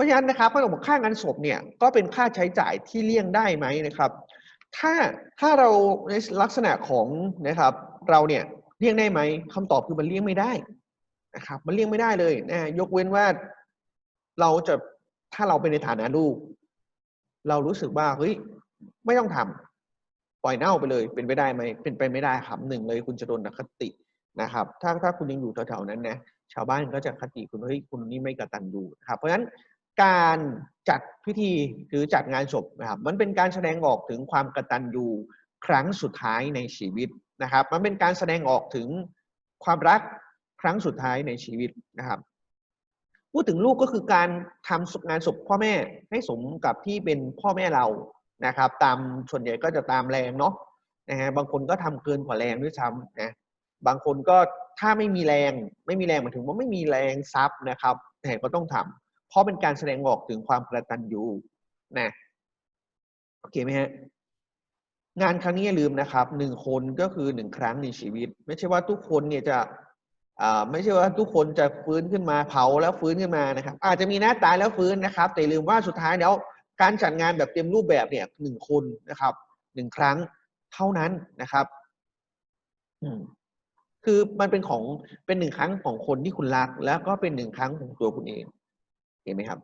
ราะฉะนั้นนะครับเขาบอกค่างานศพเนี่ยก็เป็นค่าใช้จ่ายที่เลี่ยงได้ไหมนะครับ ถ้าถ้าเราในลักษณะของนะครับเราเนี่ยเลี่ยงได้ไหมคำตอบคือมันเลี่ยงไม่ได้นะครับ มันเลี่ยงไม่ได้เลยนะยกเว้นว่าเราจะถ้าเราเป็นในฐานะลูก เรารู้สึกว่าเฮ้ยไม่ต้องทำปล่อยเน่าไปเลย เป็นไปได้ไหมเป็นไปไม่ได้ครับหนึ่งเลยคุณจะโดนอคตินะครับ ถ้าถ้าคุณยังอยู่แถวๆนั้นนะชาวบ้านก็จะคติคุณเฮ้ยคุณนี่ไม่กระตัญญูครับเพราะฉะนั้น การจัดพิธีหรือจัดงานศพนะครับ มันเป็นการแสดงออกถึงความกตัญญูครั้งสุดท้ายในชีวิตนะครับ มันเป็นการแสดงออกถึงความรักครั้งสุดท้ายในชีวิตนะครับ พูดถึงลูกก็คือการทำงานศพพ่อแม่ให้สมกับที่เป็นพ่อแม่เรานะครับ ตามส่วนใหญ่ก็จะตามแรงเนาะนะฮะบางคนก็ทำเกินกว่าแรงด้วยซ้ำนะบางคนก็ถ้าไม่มีแรง ไม่มีแรงหมายถึงว่าไม่มีแรงซับนะครับแต่ก็ต้องทำ เพราะเป็นการแสดงออกถึงความกระตันยูนะโอเคไหมฮะงานครั้งนี้อย่าลืมนะครับหนึ่งคนก็คือหนึ่งครั้งในชีวิต ไม่ใช่ว่าทุกคนเนี่ยจะไม่ใช่ว่าทุกคนจะฟื้นขึ้นมาเผาแล้วฟื้นขึ้นมานะครับ อาจจะมีหน้าตายแล้วฟื้นนะครับ แต่ลืมว่าสุดท้ายแล้วการจัดงานแบบเต็มรูปแบบเนี่ยหนึ่งคนนะครับหนึ่งครั้งเท่านั้นนะครับอืมคือมันเป็นของเป็นหนึ่งครั้งของคนที่คุณรัก แล้วก็เป็นหนึ่งครั้งของตัวคุณเอง เห็นไหมครับ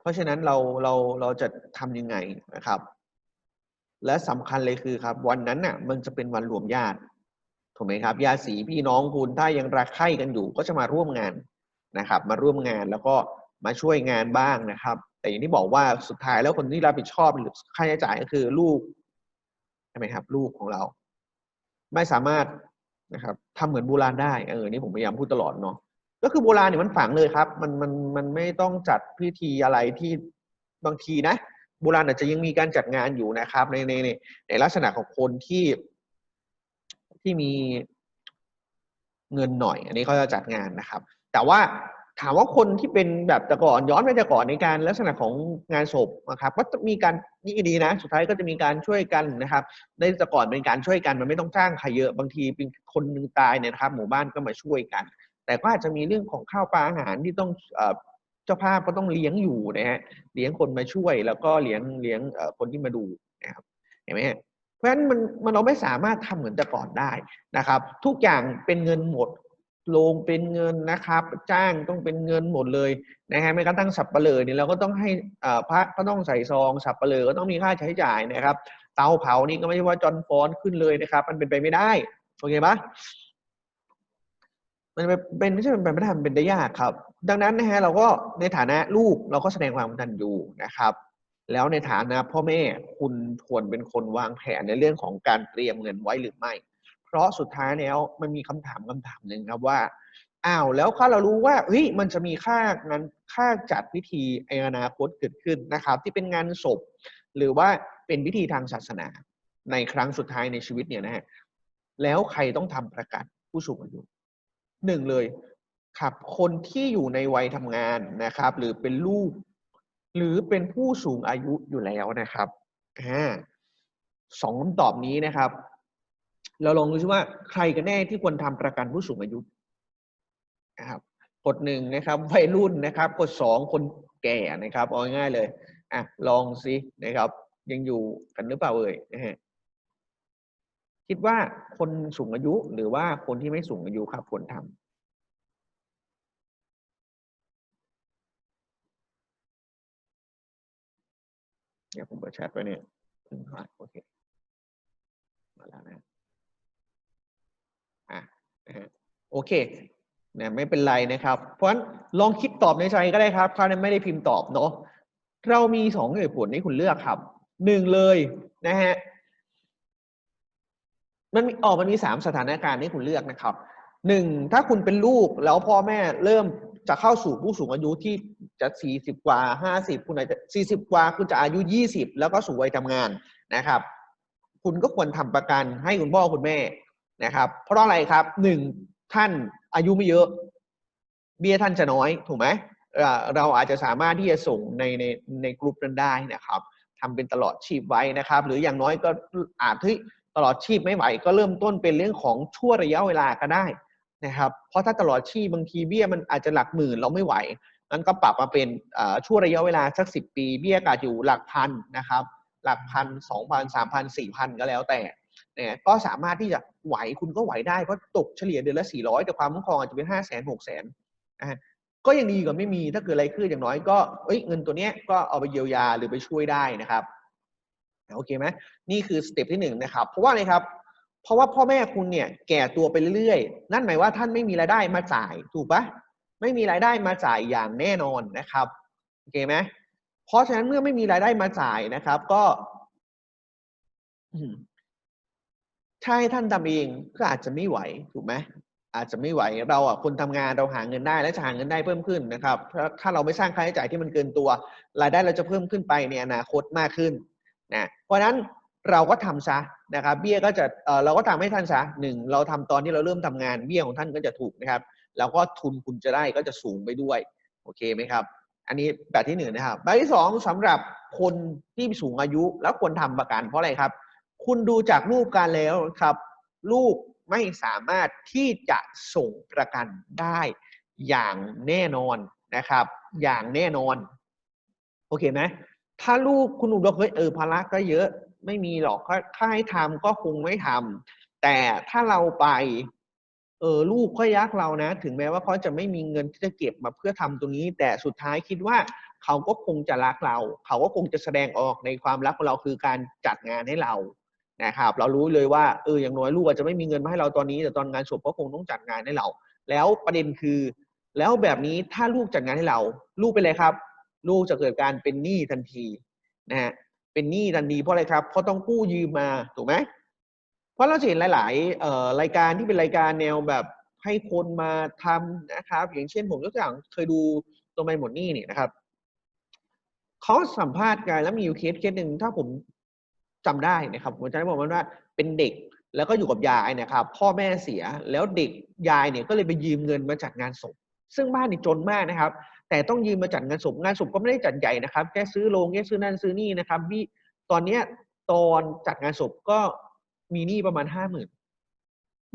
เพราะฉะนั้นเราเราเราจะทำยังไงนะครับ และสำคัญเลยคือครับ วันนั้นน่ะ มันจะเป็นวันรวมญาติถูกไหมครับญาติสีพี่น้องคุณถ้ายังรักใคร่กันอยู่ ก็จะมาร่วมงานนะครับ มาร่วมงานแล้วก็มาช่วยงานบ้างนะครับ แต่อย่างที่บอกว่าสุดท้ายแล้วคนที่รับผิดชอบหรือค่าใช้จ่ายก็คือลูกใช่ไหมครับ ลูกของเรา ไม่สามารถนะครับทำเหมือนโบราณได้เออนี่ผมพยายามพูดตลอดเนาะ ก็คือโบราณเนี่ยมันฝังเลยครับ มันมันมันไม่ต้องจัดพิธีอะไรที่บางทีนะ โบราณอาจจะยังมีการจัดงานอยู่นะครับ ในในในในลักษณะของคนที่ที่มีเงินหน่อย อันนี้เขาจะจัดงานนะครับ แต่ว่าถามว่าคนที่เป็นแบบแต่ก่อนย้อนไปแต่ก่อนในการลักษณะของงานศพนะครับก็จะมีการนี่ดีนะ สุดท้ายก็จะมีการช่วยกันนะครับ ในแต่ก่อนเป็นการช่วยกันมันไม่ต้องจ้างใครเยอะบางทีเป็นคนหนึงตายเนี่ยนะครับ หมู่บ้านก็มาช่วยกัน แต่ก็อาจจะมีเรื่องของข้าวปลาอาหารที่ต้องเจ้าภาพก็ต้องเลี้ยงอยู่นะฮะเลี้ยงคนมาช่วยแล้วก็เลี้ยงเลี้ยงคนที่มาดูนะครับเห็นไหมเพราะฉะนั้นมันมันเราไม่สามารถทำเหมือนแต่ก่อนได้นะครับ ทุกอย่างเป็นเงินหมดโรงเป็นเงินนะครับ จ้างต้องเป็นเงินหมดเลยนะฮะไม่กระทั่งสับเปลือเนี่ยเราก็ต้องให้อ่พระก็ต้องใส่ซองสับเปลือก็ต้องมีค่าใช้จ่ายนะครับ เตาเผานี่ก็ไม่ใช่ว่าจอนฟอนขึ้นเลยนะครับ มันเป็นไปไม่ได้โอเคปะ มันเป็นไม่ใช่เป็นไปไม่ได้เป็นได้ยากครับ ดังนั้นนะฮะเราก็ในฐานะลูกเราก็แสดงความกตัญญูนะครับ แล้วในฐานะพ่อแม่คุณควรเป็นคนวางแผนในเรื่องของการเตรียมเงินไว้หรือไม่ เพราะสุดท้ายแล้วมันมีคำถามคำถามหนึ่งครับว่าอ้าวแล้วถ้าเรารู้ว่าเฮ้ยมันจะมีค่างานค่าจัดพิธีในอนาคตเกิดขึ้นนะครับ ที่เป็นงานศพ หรือว่าเป็นพิธีทางศาสนาในครั้งสุดท้ายในชีวิตเนี่ยนะฮะแล้วใครต้องทำประกันผู้สูงอายุ หนึ่งเลยครับคนที่อยู่ในวัยทำงานนะครับ หรือเป็นลูก หรือเป็นผู้สูงอายุอยู่แล้วนะครับอ่าสองคำตอบนี้นะครับ เราลองดูซิว่าใครกันแน่ที่ควรทำประกันผู้สูงอายุนะครับกดหนึ่งนะครับวัยรุ่นนะครับกดสองคนแก่นะครับเอาง่ายเลยอะลองซินะครับ ยังอยู่กันหรือเปล่าเอ่ยนะฮะ คิดว่าคนสูงอายุหรือว่าคนที่ไม่สูงอายุครับควรทำเดี๋ยวผมเปิดแชทไว้เนี่ยเพิ่งผ่านโอเค มาแล้วนะ อะโอเคเนี่ยไม่เป็นไรนะครับ เพราะฉะนั้นลองคิดตอบในใจก็ได้ครับคราวนี้ไม่ได้พิมพ์ตอบเนาะ เรามีสองเหตุผลให้คุณเลือกครับ หนึ่งเลยนะฮะ มันมีออกมันมีสามสถานการณ์ให้คุณเลือกนะครับหนึ่งถ้าคุณเป็นลูกแล้วพ่อแม่เริ่มจะเข้าสู่ผู้สูงอายุที่จะสี่สิบกว่าห้าสิบคุณอาจจะสี่สิบกว่าคุณจะอายุยี่สิบแล้วก็สู่วัยทำงานนะครับ คุณก็ควรทำประกันให้คุณพ่อคุณแม่นะครับ เพราะอะไรครับหนึ่งท่านอายุไม่เยอะ เบี้ยท่านจะน้อยถูกไหมเอ่อเราอาจจะสามารถที่จะส่งในในในกลุ่มนั้นได้นะครับทำเป็นตลอดชีพไว้นะครับ หรืออย่างน้อยก็อาจที่ ตลอดชีพไม่ไหวก็เริ่มต้นเป็นเรื่องของชั่วระยะเวลาก็ได้นะครับ เพราะถ้าตลอดชีพบางทีเบี้ยมันอาจจะหลักหมื่นเราไม่ไหวงั้นก็ปรับมาเป็นช่วงระยะเวลาสักสิปี เบี้ยก็อาจอยู่หลักพันนะครับ หลักพันสองพันสามพันสี่พันก็แล้วแต่เนี่ยก็สามารถที่จะไหวคุณก็ไหวได้เพราะตกเฉลี่ยเดือนละสี่ร้อยแต่ความคุ้มครองอาจจะเป็นห้าแสนหกแสนนะฮะก็ยังดีกว่าไม่มีถ้าเกิดอะไรขึ้นอย่างน้อยก็เอ้ยเงินตัวเนี้ยก็เอาไปเยียวยาหรือไปช่วยได้นะครับ โอเคไหมนี่คือสเต็ปที่หนึ่งนะครับเพราะว่าอะไรครับ เพราะว่าพ่อแม่คุณเนี่ยแก่ตัวไปเรื่อยๆ นั่นหมายว่าท่านไม่มีรายได้มาจ่ายถูกปะไม่มีรายได้มาจ่ายอย่างแน่นอนนะครับโอเคไหมเพราะฉะนั้นเมื่อไม่มีรายได้มาจ่ายนะครับ ก็ถ้าให้ท่านทำเองก็อาจจะไม่ไหวถูกไหมอาจจะไม่ไหวเราอะคนทำงานเราหาเงินได้และจะหาเงินได้เพิ่มขึ้นนะครับถ้าถ้าเราไม่สร้างค่าใช้จ่ายที่มันเกินตัว รายได้เราจะเพิ่มขึ้นไปในอนาคตมากขึ้น นะเพราะนั้นเราก็ทำซะนะครับเบี้ยก็จะเออเราก็ทำให้ท่านซะหนึ่งเราทำตอนที่เราเริ่มทำงานเบี้ยของท่านก็จะถูกนะครับ แล้วก็ทุนคุณจะได้ก็จะสูงไปด้วยโอเคไหมครับ อันนี้แบบที่หนึ่งนะครับแบบที่สองสำหรับคนที่สูงอายุแล้วควรทำประกันเพราะอะไรครับ คุณดูจากรูปการแล้วครับ ลูกไม่สามารถที่จะส่งประกันได้อย่างแน่นอนนะครับ อย่างแน่นอน โอเคไหม ถ้าลูกคุณอุดมเฮ้ยเออภาระก็เยอะไม่มีหรอกถ้าถ้าให้ทำก็คงไม่ทำแต่ถ้าเราไปเออลูกก็ยักเรานะ ถึงแม้ว่าเขาจะไม่มีเงินที่จะเก็บมาเพื่อทำตรงนี้ แต่สุดท้ายคิดว่าเขาก็คงจะรักเรา เขาก็คงจะแสดงออกในความรักของเราคือการจัดงานให้เรานะครับ เรารู้เลยว่าเอออย่างน้อยลูกอาจจะไม่มีเงินมาให้เราตอนนี้ แต่ตอนงานศพก็คงต้องจัดงานให้เรา แล้วประเด็นคือ แล้วแบบนี้ถ้าลูกจัดงานให้เรา ลูกเป็นไรครับ ลูกจะเกิดการเป็นหนี้ทันทีนะฮะเป็นหนี้ทันทีเพราะอะไรครับเพราะต้องกู้ยืมมาถูกไหมเพราะเราจะเห็นหลายๆเอ่อรายการที่เป็นรายการแนวแบบให้คนมาทำนะครับ อย่างเช่นผมยกตัวอย่างเคยดูตัวไม่หมดหนี้เนี่ยนะครับเขาสัมภาษณ์กันแล้วมีอยู่เคสเคสหนึ่งถ้าผมจำได้นะครับผมจะได้บอกว่าเป็นเด็กแล้วก็อยู่กับยายนะครับ พ่อแม่เสียแล้วเด็กยายเนี่ยก็เลยไปยืมเงินมาจัดงานศพซึ่งบ้านนี่จนมากนะครับ แต่ต้องยืมมาจัดงานศพงานศพก็ไม่ได้จัดใหญ่นะครับ แค่ซื้อโรงแค่ซื้อนั่นซื้อนี่นะครับพี่ตอนเนี้ยตอนจัดงานศพก็มีหนี้ประมาณห้าหมื่น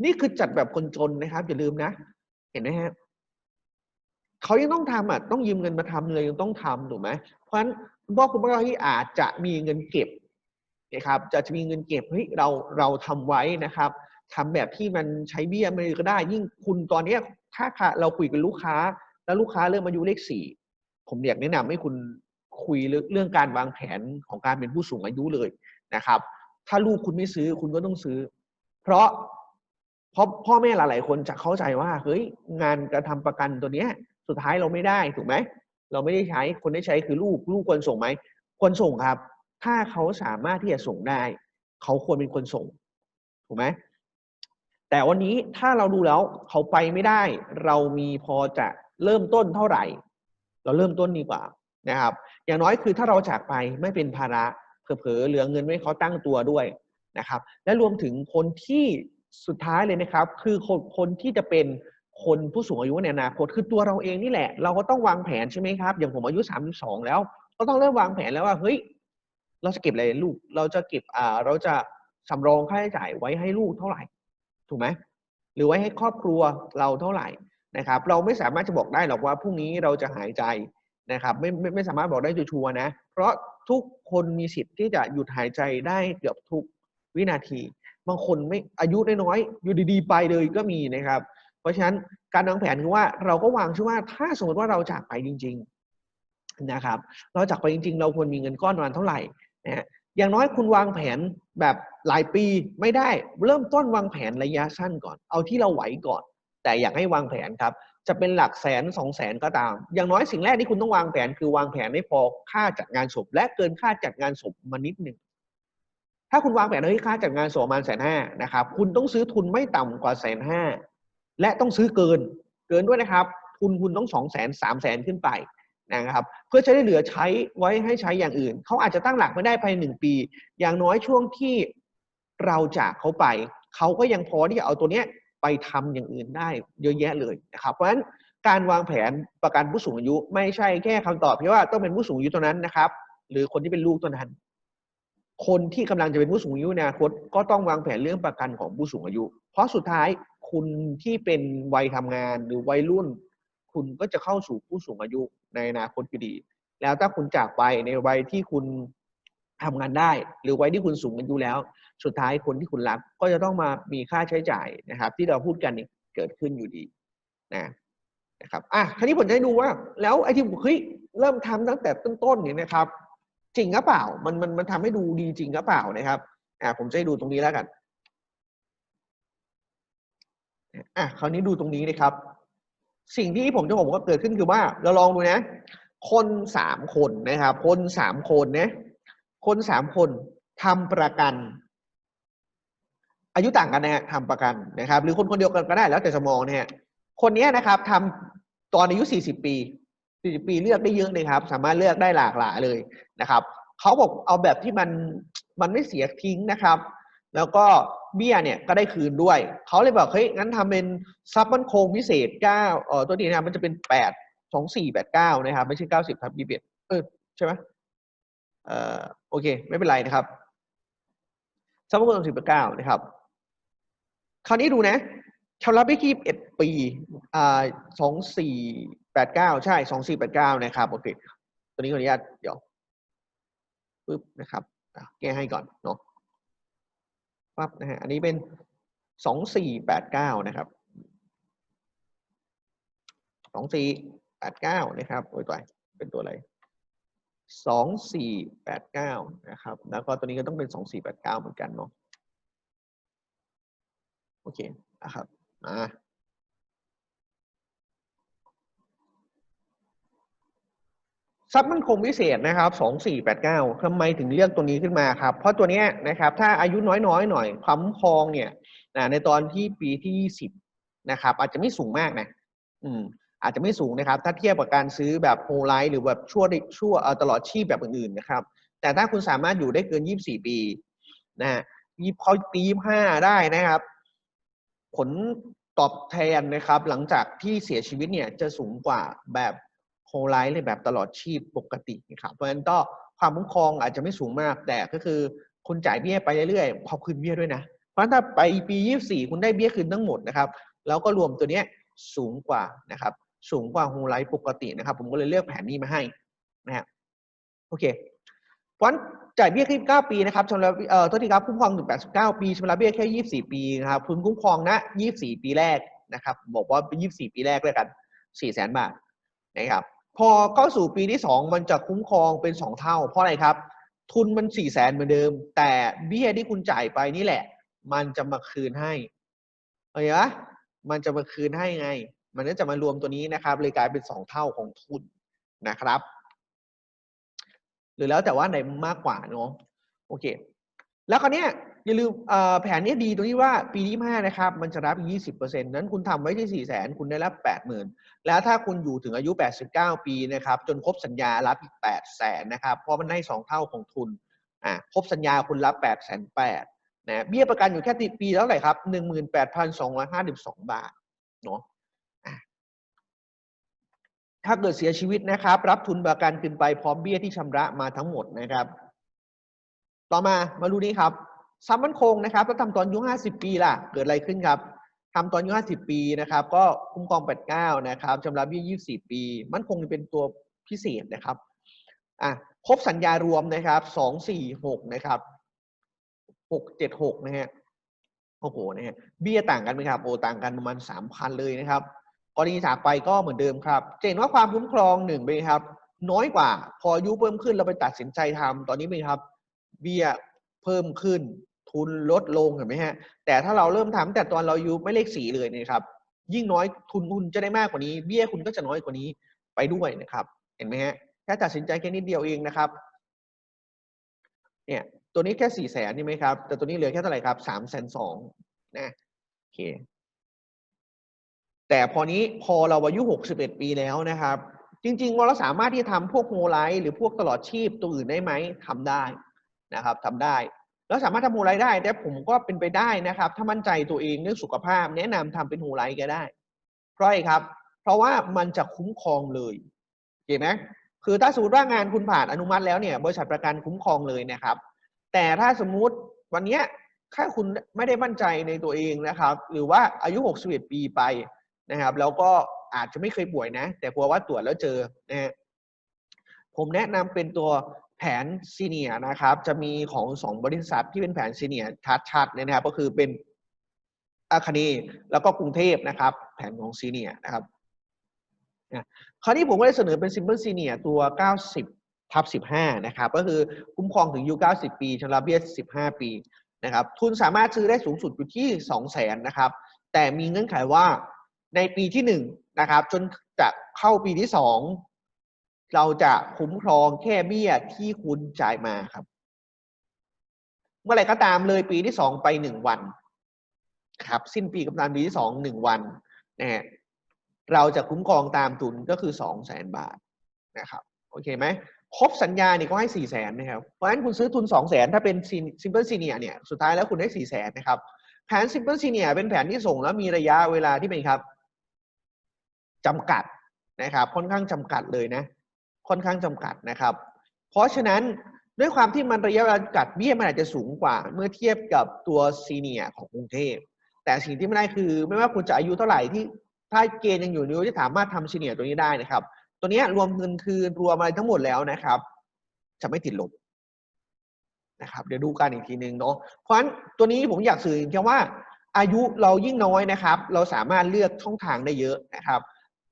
นี่คือจัดแบบคนจนนะครับอย่าลืมนะ เห็นไหมฮะเขายังต้องทำอะต้องยืมเงินมาทำเลยยังต้องทำถูกไหมเพราะฉะนั้นคุณพ่อคุณแม่ที่อาจจะมีเงินเก็บนะครับ จะจะมีเงินเก็บเฮ้ยเราเราทำไว้นะครับทำแบบที่มันใช้เบี้ยไม่ก็ได้ ยิ่งคุณตอนเนี้ยถ้าเราคุยกับลูกค้า แล้วลูกค้าเริ่มอายุเลขสี่ผมอยากแนะนำให้คุณคุยเรื่องการวางแผนของการเป็นผู้สูงอายุเลยนะครับ ถ้าลูกคุณไม่ซื้อคุณก็ต้องซื้อ เพราะเพราะพ่อแม่หลายๆคนจะเข้าใจว่าเฮ้ยงานกระทำประกันตัวเนี้ย สุดท้ายเราไม่ได้ถูกไหมเราไม่ได้ใช้คนได้ใช้คือลูกลูกควรส่งไหมควรส่งครับ ถ้าเขาสามารถที่จะส่งได้ เขาควรเป็นคนส่งถูกไหมแต่วันนี้ถ้าเราดูแล้วเขาไปไม่ได้ เรามีพอจะ เริ่มต้นเท่าไหร่ เราเริ่มต้นดีกว่านะครับ อย่างน้อยคือถ้าเราจากไปไม่เป็นภาระเผลอๆเหลือเงินไว้เขาตั้งตัวด้วยนะครับ และรวมถึงคนที่สุดท้ายเลยนะครับ คือคนคนที่จะเป็นคนผู้สูงอายุในอนาคตคือตัวเราเองนี่แหละ เราก็ต้องวางแผนใช่ไหมครับ อย่างผมอายุสามสองแล้ว ก็ต้องเริ่มวางแผนแล้วว่าเฮ้ยเราจะเก็บอะไรลูก เราจะเก็บอ่าเราจะสำรองค่าใช้จ่ายไว้ให้ลูกเท่าไหร่ ถูกไหมหรือไว้ให้ครอบครัวเราเท่าไหร่ นะครับ เราไม่สามารถจะบอกได้หรอกว่าพรุ่งนี้เราจะหายใจนะครับไม่ไม่ไม่สามารถบอกได้ชัวร์นะ เพราะทุกคนมีสิทธิ์ที่จะหยุดหายใจได้เกือบทุกวินาที บางคนไม่อายุน้อยๆอยู่ดีๆ ไปเลยก็มีนะครับ เพราะฉะนั้นการวางแผนคือว่าเราก็วางชื่อว่าถ้าสมมติว่าเราจากไปจริง ๆนะครับ เราจากไปจริง ๆ เราควรมีเงินก้อนประมาณเท่าไหร่นะอย่างน้อยคุณวางแผนแบบหลายปีไม่ได้ เริ่มต้นวางแผนระยะสั้นก่อน เอาที่เราไหวก่อน แต่อยากให้วางแผนครับ จะเป็นหลักแสนสองแสนก็ตาม อย่างน้อยสิ่งแรกที่คุณต้องวางแผนคือวางแผนให้พอค่าจัดงานศพและเกินค่าจัดงานศพมานิดหนึ่งถ้าคุณวางแผนเฮ้ยค่าจัดงานศพประมาณแสนห้านะครับคุณต้องซื้อทุนไม่ต่ำกว่าแสนห้าและต้องซื้อเกินเกินด้วยนะครับ ทุนคุณต้องสองแสนสามแสนขึ้นไปนะครับเพื่อจะได้เหลือใช้ไว้ให้ใช้อย่างอื่น เขาอาจจะตั้งหลักไม่ได้ภายในหนึ่งปี อย่างน้อยช่วงที่เราจากเขาไป เขาก็ยังพอที่จะเอาตัวเนี้ย ไปทำอย่างอื่นได้เยอะแยะเลยนะครับเพราะฉะนั้นการวางแผนประกันผู้สูงอายุ ไม่ใช่แค่คำตอบที่ว่าต้องเป็นผู้สูงอายุตัวนั้นนะครับ หรือคนที่เป็นลูกตัวนั้น คนที่กำลังจะเป็นผู้สูงอายุในอนาคตก็ต้องวางแผนเรื่องประกันของผู้สูงอายุ เพราะสุดท้ายคุณที่เป็นวัยทำงานหรือวัยรุ่น คุณก็จะเข้าสู่ผู้สูงอายุในอนาคตอยู่ดี แล้วถ้าคุณจากไปในวัยที่คุณทำงานได้ หรือวัยที่คุณสูงอายุแล้ว สุดท้ายคนที่คุณรักก็จะต้องมามีค่าใช้จ่ายนะครับ ที่เราพูดกันเนี่ยเกิดขึ้นอยู่ดีนะนะครับอะคราวนี้ผมจะให้ดูว่า แล้วไอ้ที่เฮ้ยเริ่มทำตั้งแต่ต้นๆเนี่ยนะครับ จริงหรือเปล่ามันมันมันทำให้ดูดีจริงหรือเปล่านะครับอะผมจะให้ดูตรงนี้แล้วกันอะคราวนี้ดูตรงนี้นะครับ สิ่งที่ผมจะบอกว่าเกิดขึ้นคือว่า เราลองดูนะ คนสามคนนะครับ คนสามคนนะคนสามคนทำประกัน อายุต่างกันนะฮะทำประกันนะครับ หรือคนคนเดียวกันก็ได้แล้วแต่จะมองนะฮะคนเนี้ยนะครับทำตอนอายุสี่สิบปีสี่สิบปีเลือกได้เยอะเลยครับ สามารถเลือกได้หลากหลายเลยนะครับเขาบอกเอาแบบที่มันมันไม่เสียทิ้งนะครับ แล้วก็เบี้ยเนี่ยก็ได้คืนด้วย เขาเลยบอกเฮ้ยงั้นทำเป็นซับมันโคงพิเศษเก้าเออตัวนี้นะมันจะเป็นแปดสองสี่แปดเก้านะครับ ไม่ใช่เก้าสิบทับยี่สิบเออใช่ไหมเอ่อโอเค ไม่เป็นไรนะครับซับมันคงสองสี่แปดเก้านะครับ ราวนี้ดูนะชำระไปที่เอ็ดปีอ่าสองสี่แปดเก้าใช่สองสี่แปดเก้านะครับโอเคตัวนี้ขออนุญาตเดี๋ยวปึ๊บนะครับแก้ให้ก่อนเนาะปั๊บนะฮะอันนี้เป็นสองสี่แปดเก้านะครับสองสี่แปดเก้านะครับโอ้ยตัวเป็นตัวอะไรสองสี่แปดเก้านะครับ แล้วก็ตัวนี้ก็ต้องเป็นสองสี่แปดเก้าเหมือนกันเนาะ โอเคนะครับมาทรัพย์มั่นคงพิเศษนะครับสองสี่แปดเก้าทำไมถึงเลือกตัวนี้ขึ้นมาครับ เพราะตัวนี้นะครับ ถ้าอายุน้อยๆหน่อยความคองเนี่ยนะในตอนที่ปีที่สิบนะครับ อาจจะไม่สูงมากนะ อืม อาจจะไม่สูงนะครับ ถ้าเทียบกับการซื้อแบบโฮไลท์หรือแบบชั่วชั่วตลอดชีพแบบอื่นๆนะครับ แต่ถ้าคุณสามารถอยู่ได้เกินยี่สิบสี่ปี นะยี่พอปียี่ห้าได้นะครับ ผลตอบแทนนะครับ หลังจากที่เสียชีวิตเนี่ยจะสูงกว่าแบบโฮไลท์เลยแบบตลอดชีพปกตินะครับเพราะฉะนั้นก็ความคุ้มครองอาจจะไม่สูงมากแต่ก็คือคุณจ่ายเบี้ยไปเรื่อยๆพอคืนเบี้ยด้วยนะ เพราะถ้าไปปี 24 คุณได้เบี้ยคืนทั้งหมดนะครับ แล้วก็รวมตัวเนี้ยสูงกว่านะครับ สูงกว่าโฮไลท์ปกตินะครับ ผมก็เลยเลือกแผนนี้มาให้นะฮะโอเค เพราะฉะนั้นจ่ายเบี้ยแค่9ปีนะครับชำระเอ่อโทษทีครับคุ้มครองถึง89 ปีชำระเบี้ยแค่ 24 ปีนะครับคุณคุ้มครองนะ 24 ปีแรกนะครับ บอกว่าเป็น24 ปีแรกเลยกัน4แสนบาทนะครับพอเข้าสู่ปีที่ 2 มันจะคุ้มครองเป็น 2 เท่า เพราะอะไรครับ ทุนมัน4แสนเหมือนเดิม แต่เบี้ยที่คุณจ่ายไปนี่แหละ มันจะมาคืนให้เห็นไหมมันจะมาคืนให้ไง มันก็จะมารวมตัวนี้นะครับเลยกลายเป็น 2 เท่าของทุนนะครับ รือแล้วแต่ว่าไหนมากกว่าเนาะโอเค แล้วคราวนี้อย่าลืมเอ่อแผนนี้ดีตรงที่ว่าปีที่ห้านะครับ มันจะรับอีกยี่สิบเปอร์เซ็นต์นั้นคุณทำไว้ที่สี่แสนคุณได้รับแปดหมื่นแล้วถ้าคุณอยู่ถึงอายุแปดสิบเก้าปีนะครับ จนครบสัญญารับอีกแปดแสนนะครับ เพราะมันได้สองเท่าของทุนอ่าครบสัญญาคุณรับแปดแสนแปดนะเบี้ยประกันอยู่แค่ติดปีเท่าไหร่ครับหนึ่งหมื่นแปดพันสองร้อยห้าสิบสองบาทเนาะ ถ้าเกิดเสียชีวิตนะครับ รับทุนประกันขึ้นไปพร้อมเบี้ยที่ชำระมาทั้งหมดนะครับ ต่อมามาดูนี้ครับซัมมันคงนะครับถ้าทำตอนอายุ50ปีล่ะ เกิดอะไรขึ้นครับทำตอนอายุ50ปีนะครับ ก็คุ้มครอง89นะครับชำระเบี้ย24ปี มันคงเป็นตัวพิเศษนะครับอะครบสัญญารวมนะครับ246นะครับ676นะฮะโอ้โหนะฮะเบี้ยต่างกันไหมครับโอ้ต่างกันประมาณ3,000เลยนะครับ กรณีจากไปก็เหมือนเดิมครับจะเห็นว่าความคุ้มครองหนึ่งเป็นครับ น้อยกว่า พออายุเพิ่มขึ้นเราไปตัดสินใจทำตอนนี้เป็นครับ เบี้ยเพิ่มขึ้น ทุนลดลงเห็นไหมฮะ แต่ถ้าเราเริ่มทำแต่ตอนเราอายุไม่เลขสีเลยนะครับ ยิ่งน้อยทุนคุณจะได้มากกว่านี้ เบี้ยคุณก็จะน้อยกว่านี้ไปด้วยนะครับ เห็นไหมฮะแค่ตัดสินใจแค่นิดเดียวเองนะครับ เนี่ยตัวนี้แค่สี่แสนนี่ไหมครับ แต่ตัวนี้เหลือแค่เท่าไหร่ครับสามแสนสองนะโอเค แต่พอนี้พอเราอายุ 61 ปีแล้วนะครับ จริงๆเราสามารถที่จะทำพวกโฮไลท์หรือพวกตลอดชีพตัวอื่นได้ไหมทำได้นะครับทำได้แล้วสามารถทำโฮไลท์ได้ แต่ผมก็เป็นไปได้นะครับ ถ้ามั่นใจตัวเองเรื่องสุขภาพ แนะนำทำเป็นโฮไลท์ก็ได้ เพราะอะไรครับ เพราะว่ามันจะคุ้มครองเลยเห็นไหมคือถ้าสมมติว่างานคุณผ่านอนุมัติแล้วเนี่ยบริษัทประกันคุ้มครองเลยนะครับ แต่ถ้าสมมุติวันเนี้ยถ้าคุณไม่ได้มั่นใจในตัวเองนะครับ หรือว่าอายุ 61 ปีไป นะครับ แล้วก็อาจจะไม่เคยป่วยนะ แต่กลัวว่าตรวจแล้วเจอนะฮะผมแนะนำเป็นตัวแผนซีเนียนะครับ จะมีของสองบริษัทที่เป็นแผนซีเนียชัดๆเนี่ยนะครับ ก็คือเป็นอาคานีแล้วก็กรุงเทพนะครับ แผนของซีเนียนะครับคราวนี้ผมก็ได้เสนอเป็น Simple Senior ตัว 90ทับ15 นะครับ ก็คือคุ้มครองถึงอายุ90 ปีชำระเบี้ย 15 ปีนะครับ ทุนสามารถซื้อได้สูงสุดอยู่ที่ 200,000นะครับ แต่มีเงื่อนไขว่า ในปีที่1นะครับ จนจะเข้าปีที่2เราจะคุ้มครองแค่เบี้ยที่คุณจ่ายมาครับ เมื่อไหร่ก็ตามเลยปีที่2ไป1วัน ครับ สิ้นปีกับตามปีที่2 1วันนะฮะเราจะคุ้มครองตามทุนก็คือ2 0 0 0 0 0บาทนะครับโอเคไหมครบสัญญาเนี่ยก็ให้4 0 0 0 0 0นะครับเพราะฉะนั้นคุณซื้อทุน2 0 0 0 0 0ถ้าเป็น Simple Senior เนี่ยสุดท้ายแล้วคุณได้4 0 0 0 0 0นะครับแผน Simple Senior เป็นแผนที่ส่งแล้วมีระยะเวลาที่เป็นครับ จำกัดนะครับ ค่อนข้างจำกัดเลยนะ ค่อนข้างจำกัดนะครับ เพราะฉะนั้นด้วยความที่มันระยะเวลาจำกัดเบี้ยมันอาจจะสูงกว่า เมื่อเทียบกับตัวซีเนียของกรุงเทพ แต่สิ่งที่ไม่ได้คือ ไม่ว่าคุณจะอายุเท่าไหร่ที่ถ้าเกณฑ์ยังอยู่นิ้วจะสามารถทำซีเนียตัวนี้ได้นะครับ ตัวนี้รวมเงินคืนรวมอะไรทั้งหมดแล้วนะครับ จะไม่ติดลบนะครับเดี๋ยวดูกันอีกทีนึงเนาะเพราะฉะนั้นตัวนี้ผมอยากสื่อแค่ว่าอายุเรายิ่งน้อยนะครับ เราสามารถเลือกช่องทางได้เยอะนะครับ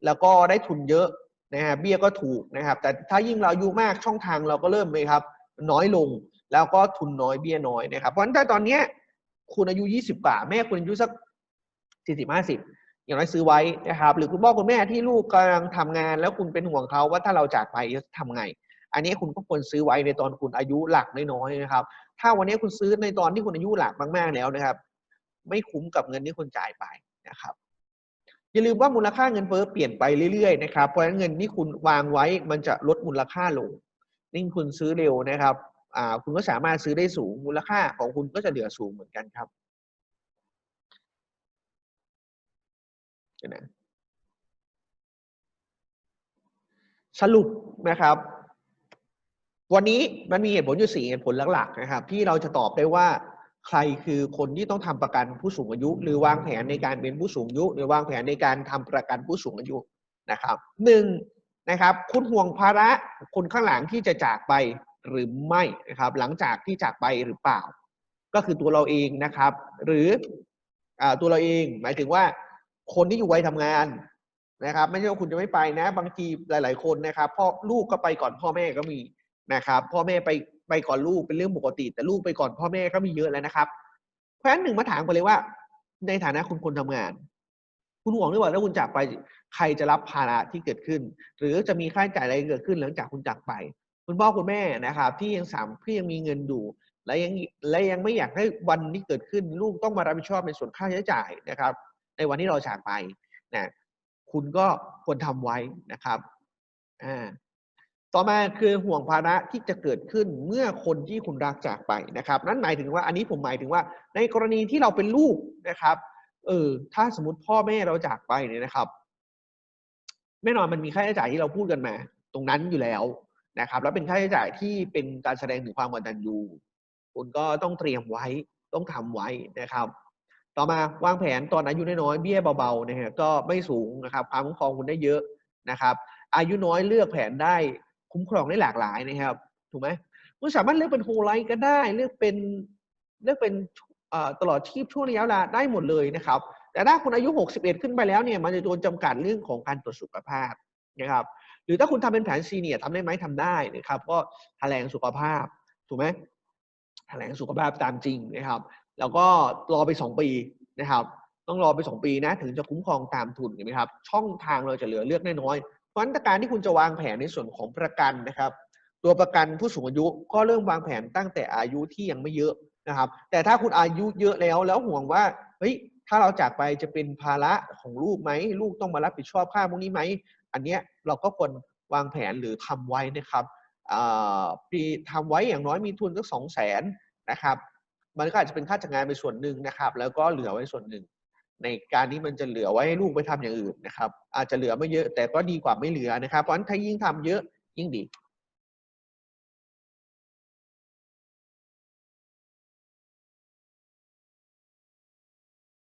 แล้วก็ได้ทุนเยอะนะฮะเบี้ยก็ถูกนะครับ แต่ถ้ายิ่งเราอายุมากช่องทางเราก็เริ่มเลยครับ น้อยลงแล้วก็ทุนน้อยเบี้ยน้อยนะครับ เพราะฉะนั้นถ้าตอนเนี้ยคุณอายุ 20 กว่า แม่คุณอายุสัก 40 50 อย่างน้อยซื้อไว้นะครับ หรือคุณพ่อคุณแม่ที่ลูกกำลังทำงาน แล้วคุณเป็นห่วงเขาว่าถ้าเราจากไปจะทำไง อันนี้คุณก็ควรซื้อไว้ในตอนคุณอายุหลักน้อยๆนะครับ ถ้าวันนี้คุณซื้อในตอนที่คุณอายุหลักมากๆแล้วนะครับ ไม่คุ้มกับเงินที่คุณจ่ายไปนะครับ อย่าลืมว่ามูลค่าเงินเฟ้อเปลี่ยนไปเรื่อยๆนะครับเพราะฉะนั้นเงินที่คุณวางไว้มันจะลดมูลค่าลงยิ่งคุณซื้อเร็วนะครับอ่าคุณก็สามารถซื้อได้สูงมูลค่าของคุณก็จะเหลือสูงเหมือนกันครับนะสรุปนะครับ วันนี้มันมีเหตุผลอยู่สี่เหตุผลหลักๆนะครับ ที่เราจะตอบได้ว่า ใครคือคนที่ต้องทำประกันผู้สูงอายุ หรือวางแผนในการเป็นผู้สูงอายุ หรือวางแผนในการทำประกันผู้สูงอายุนะครับหนึ่งนะครับ คุณห่วงภาระคนข้างหลังที่จะจากไปหรือไม่นะครับ หลังจากที่จากไปหรือเปล่า ก็คือตัวเราเองนะครับ หรืออตัวเราเองหมายถึงว่าคนที่อยู่วัยทำงานนะครับ ไม่ใช่ว่าคุณจะไม่ไปนะ บางทีหลาย ๆ คนนะครับพ่อลูกก็ไปก่อนพ่อแม่ก็มี นะครับพ่อแม่ไปไปก่อนลูกเป็นเรื่องปกติ แต่ลูกไปก่อนพ่อแม่ก็มีเยอะแล้วนะครับ เพราะฉะนั้นหนึ่งมาถามกันเลยว่า ในฐานะคุณคนทำงาน คุณห่วงหรือเปล่าถ้าคุณจากไปใครจะรับภาระที่เกิดขึ้น หรือจะมีค่าใช้จ่ายอะไรเกิดขึ้นหลังจากคุณจากไป คุณพ่อคุณแม่นะครับ ที่ยังสามที่ยังมีเงินอยู่และยังและยังไม่อยากให้วันที่เกิดขึ้น ลูกต้องมารับผิดชอบในส่วนค่าใช้จ่ายนะครับ ในวันที่เราจากไปนะคุณก็ควรทำไว้นะครับอ่า ต่อมาคือห่วงภาระที่จะเกิดขึ้นเมื่อคนที่คุณรักจากไปนะครับ นั่นหมายถึงว่าอันนี้ผมหมายถึงว่า ในกรณีที่เราเป็นลูกนะครับ เออ ถ้าสมมติพ่อแม่เราจากไปเนี่ยนะครับแน่นอนมันมีค่าใช้จ่ายที่เราพูดกันมา ตรงนั้นอยู่แล้วนะครับ แล้วเป็นค่าใช้จ่ายที่เป็นการแสดงถึงความกตัญญูคุณก็ต้องเตรียมไว้ต้องทำไว้นะครับ ต่อมาวางแผนตอนอายุน้อยๆเบี้ยเบาๆนะฮะก็ไม่สูงนะครับ ความคุ้มครองคุณได้เยอะนะครับ อายุน้อยเลือกแผนได้ คุ้มครองได้หลากหลายนะครับ ถูกไหมคุณสามารถเลือกเป็นโฮไลท์ก็ได้ เลือกเป็นเลือกเป็นตลอดชีพช่วงระยะเวลาได้หมดเลยนะครับ แต่ถ้าคุณอายุ 61 ขึ้นไปแล้วเนี่ยมันจะโดนจำกัดเรื่องของการตรวจสุขภาพนะครับ หรือถ้าคุณทำเป็นแผนซีเนียทำได้ไหมทำได้นะครับ ก็แถลงสุขภาพถูกไหมแถลงสุขภาพตามจริงนะครับ แล้วก็รอไป 2 ปีนะครับ ต้องรอไป 2 ปีนะถึงจะคุ้มครองตามทุนเห็นไหมครับ ช่องทางเราจะเหลือเลือกน้อย เพราะฉะนั้นการที่คุณจะวางแผนในส่วนของประกันนะครับ ตัวประกันผู้สูงอายุก็เริ่มวางแผนตั้งแต่อายุที่ยังไม่เยอะนะครับ แต่ถ้าคุณอายุเยอะแล้วแล้วห่วงว่าเฮ้ยถ้าเราจากไปจะเป็นภาระของลูกไหมลูกต้องมารับผิดชอบค่าพวกนี้ไหมอันเนี้ยเราก็ควรวางแผนหรือทำไว้นะครับปีทำไว้อย่างน้อยมีทุนสักสองแสนนะครับ มันก็อาจจะเป็นค่าจัดงานไปส่วนหนึ่งนะครับ แล้วก็เหลือไว้ส่วนหนึ่ง ในการที่มันจะเหลือไว้ให้ลูกไปทำอย่างอื่นนะครับ อาจจะเหลือไม่เยอะแต่ก็ดีกว่าไม่เหลือนะครับ เพราะฉะนั้นถ้ายิ่งทำเยอะยิ่งดี